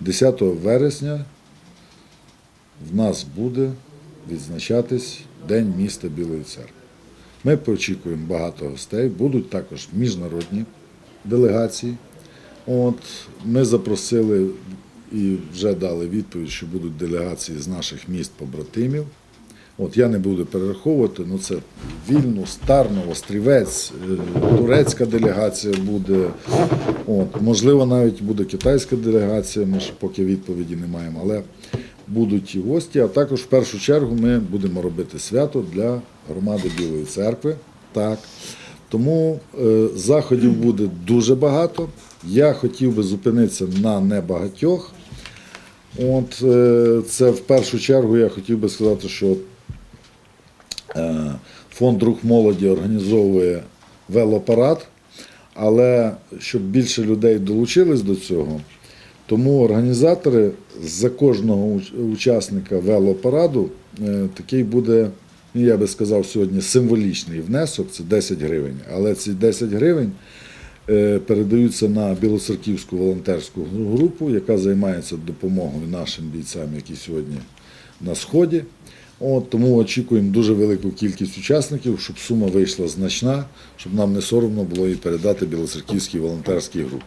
10 вересня в нас буде відзначатись День міста Білої церкви. Ми очікуємо багато гостей, будуть також міжнародні делегації. От, ми запросили і вже дали відповідь, що будуть делегації з наших міст побратимів. От я не буду перераховувати, ну це Вільнюс, Тарново, Стрівець, е, турецька делегація буде. От, можливо, навіть буде китайська делегація, ми ще поки відповіді не маємо, але будуть і гості. А також в першу чергу ми будемо робити свято для громади Білої церкви. Так. Тому е, заходів буде дуже багато. Я хотів би зупинитися на небагатьох. От е, це в першу чергу я хотів би сказати, що фонд Рух молоді організовує велопарад, але щоб більше людей долучились до цього, тому організатори за кожного учасника велопараду е, такий буде, ну, я би сказав, сьогодні символічний внесок це 10 гривень. Але ці 10 гривень е, передаються на Білоцерківську волонтерську групу, яка займається допомогою нашим бійцям, які сьогодні на сході. От, тому очікуємо дуже велику кількість учасників, щоб сума вийшла значна, щоб нам не соромно було її передати Білоцерківській волонтерській групі.